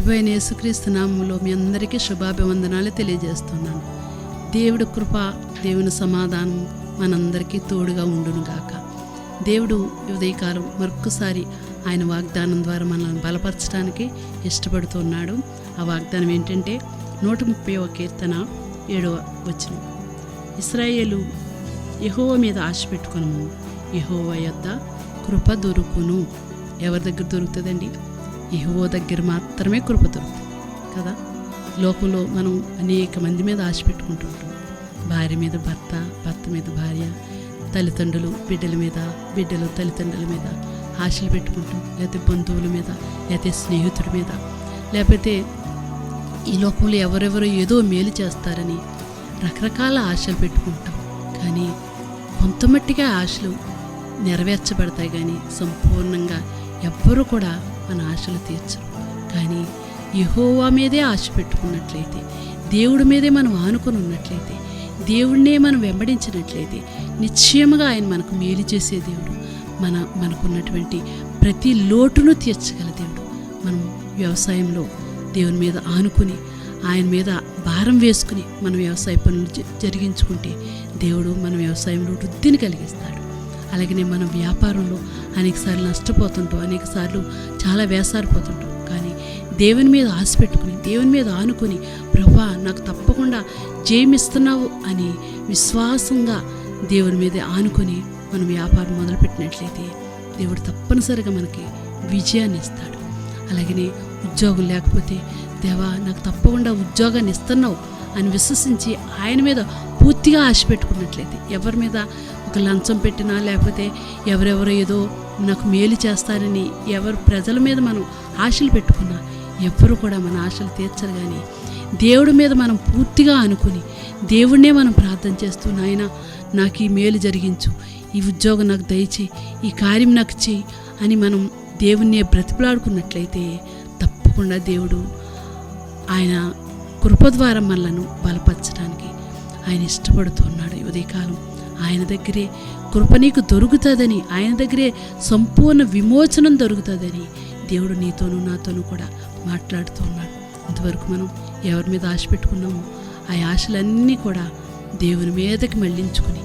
ప్రభు అయిన యేసుక్రీస్తు నామంలో మీ అందరికీ శుభాభివందనాలు తెలియజేస్తున్నాను. దేవుడు కృప దేవుని సమాధానం మనందరికీ తోడుగా ఉండునుగాక దేవుడు ఉదయకాలం మరొకసారి ఆయన వాగ్దానం ద్వారా మనల్ని బలపరచడానికి ఇష్టపడుతున్నాడు. ఆ వాగ్దానం ఏంటంటే నూట ముప్పై కీర్తన ఏడవ వచ్చిన ఇస్రాయేలు యహోవ మీద ఆశ పెట్టుకును యహోవ యొద్ద కృప దొరుకును. ఎవరి దగ్గర దొరుకుతుందండి? ఇహో దగ్గర మాత్రమే కృప దొరుకుతుంది కదా? లోకంలో మనం అనేక మంది మీద ఆశ పెట్టుకుంటుంటాం. భార్య మీద భర్త భర్త మీద భార్య తల్లిదండ్రులు బిడ్డల మీద బిడ్డలు తల్లిదండ్రుల మీద ఆశలు పెట్టుకుంటాం. లేకపోతే బంధువుల మీద లేకపోతే స్నేహితుడి మీద. లేకపోతే ఈ లోకంలో ఎవరెవరో ఏదో మేలు చేస్తారని రకరకాల ఆశలు పెట్టుకుంటాం. కానీ కొంతమట్టిగా ఆశలు నెరవేర్చబడతాయి కానీ సంపూర్ణంగా ఎవ్వరూ కూడా మన ఆశలు తీర్చరు. కానీ యహోవా మీదే ఆశ పెట్టుకున్నట్లయితే దేవుడి మీదే మనం ఆనుకుని ఉన్నట్లయితే దేవుడినే మనం వెంబడించినట్లయితే నిశ్చయముగా ఆయన మనకు మేలు చేసే దేవుడు మన మనకున్నటువంటి ప్రతి లోటును తీర్చగల దేవుడు. మనం వ్యవసాయంలో దేవుని మీద ఆనుకుని ఆయన మీద భారం వేసుకుని మనం వ్యవసాయ పనులు జరిగించుకుంటే దేవుడు మన వ్యవసాయంలో వృద్ధిని కలిగిస్తాడు. అలాగనే మన వ్యాపారంలో అనేకసార్లు నష్టపోతుంటాం అనేకసార్లు చాలా వేసారిపోతుంటాం. కానీ దేవుని మీద ఆశ పెట్టుకుని దేవుని మీద ఆనుకుని ప్రభా నాకు తప్పకుండా జయమిస్తున్నావు అని విశ్వాసంగా దేవుని మీద ఆనుకొని మనం వ్యాపారం మొదలుపెట్టినట్లయితే దేవుడు తప్పనిసరిగా మనకి విజయాన్ని ఇస్తాడు. అలాగనే ఉద్యోగం లేకపోతే దేవా నాకు తప్పకుండా ఉద్యోగాన్ని ఇస్తున్నావు అని విశ్వసించి ఆయన మీద పూర్తిగా ఆశ పెట్టుకున్నట్లయితే ఎవరి మీద ఒక లంచం పెట్టినా లేకపోతే ఎవరెవరో ఏదో నాకు మేలు చేస్తారని ఎవరు ప్రజల మీద మనం ఆశలు పెట్టుకున్నా ఎవ్వరు కూడా మన ఆశలు తీర్చరు కానీ దేవుడి మీద మనం పూర్తిగా అనుకుని దేవుడినే మనం ప్రార్థన చేస్తూ నాయన నాకు ఈ మేలు జరిగించు ఈ ఉద్యోగం నాకు దయచేయి ఈ కార్యం నాకు చేయి అని మనం దేవుణ్ణి బ్రతిపలాడుకున్నట్లయితే తప్పకుండా దేవుడు ఆయన కృప ద్వారా మనలను బలపరచడానికి ఆయన ఇష్టపడుతున్నాడు ఉదయకాలం. ఆయన దగ్గరే కృప నీకు దొరుకుతుందని ఆయన దగ్గరే సంపూర్ణ విమోచనం దొరుకుతుందని దేవుడు నీతోనూ నాతోనూ కూడా మాట్లాడుతూ ఉన్నాడు. ఇంతవరకు మనం ఎవరి మీద ఆశ పెట్టుకున్నామో ఆ ఆశలన్నీ కూడా దేవుని మీదకి మళ్ళించుకుని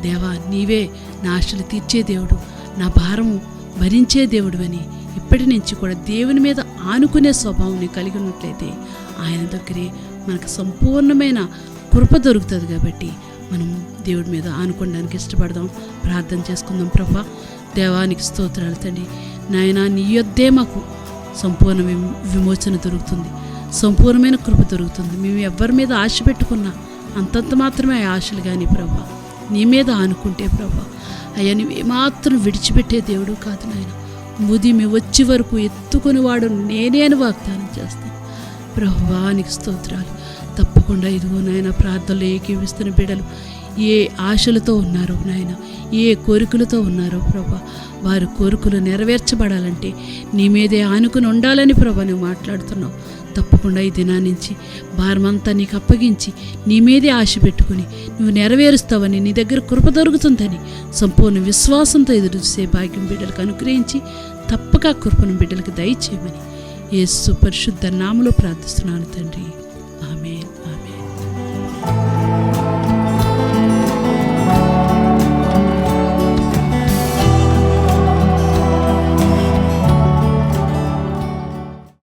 దేవా నీవే నా ఆశలు తీర్చే దేవుడు నా భారము భరించే దేవుడు అని ఇప్పటి నుంచి కూడా దేవుని మీద ఆనుకునే స్వభావం కలిగి ఉన్నట్లయితే ఆయన దగ్గరే మనకు సంపూర్ణమైన కృప దొరుకుతుంది కాబట్టి మనం దేవుడి మీద ఆనుకోవడానికి ఇష్టపడదాం. ప్రార్థన చేసుకుందాం ప్రభా. దేవానికి స్తోత్రాలు తండ్రి. నాయన నీ యొద్దే మాకు సంపూర్ణ విమోచన దొరుకుతుంది. సంపూర్ణమైన కృప దొరుకుతుంది. మేము ఎవరి మీద ఆశ పెట్టుకున్నా అంతంత మాత్రమే ఆశలు కానీ ప్రభా. నీ మీద ఆనుకుంటే ప్రభా. అయ్యా నువ్వు ఏమాత్రం విడిచిపెట్టే దేవుడు కాదు నాయన. ఉదయం వచ్చే వరకు ఎత్తుకుని వాడు నేనే అని వాగ్దానం చేస్తాను ప్రభువానికి స్తోత్రాలు. తప్పకుండా ఇదిగో నాయన ప్రార్థనలు ఏకీవిస్తున్న బిడ్డలు ఏ ఆశలతో ఉన్నారో నాయన ఏ కోరికలతో ఉన్నారో ప్రభా వారి కోరికలు నెరవేర్చబడాలంటే నీ మీదే ఆనుకుని ఉండాలని ప్రభా నువ్వు మాట్లాడుతున్నావు తప్పకుండా ఈ దినా నుంచి భారమంతా నీకు అప్పగించి నీ మీదే ఆశ పెట్టుకుని నువ్వు నెరవేరుస్తావని నీ దగ్గర కృప దొరుకుతుందని సంపూర్ణ విశ్వాసంతో ఎదురు చూసే భాగ్యం బిడ్డలకు అనుగ్రహించి తప్పక కృపను బిడ్డలకు దయచేయమని ఏ సుపరిశుద్ధ నామలో ప్రార్థిస్తున్నాను తండ్రి. Amém. Amém.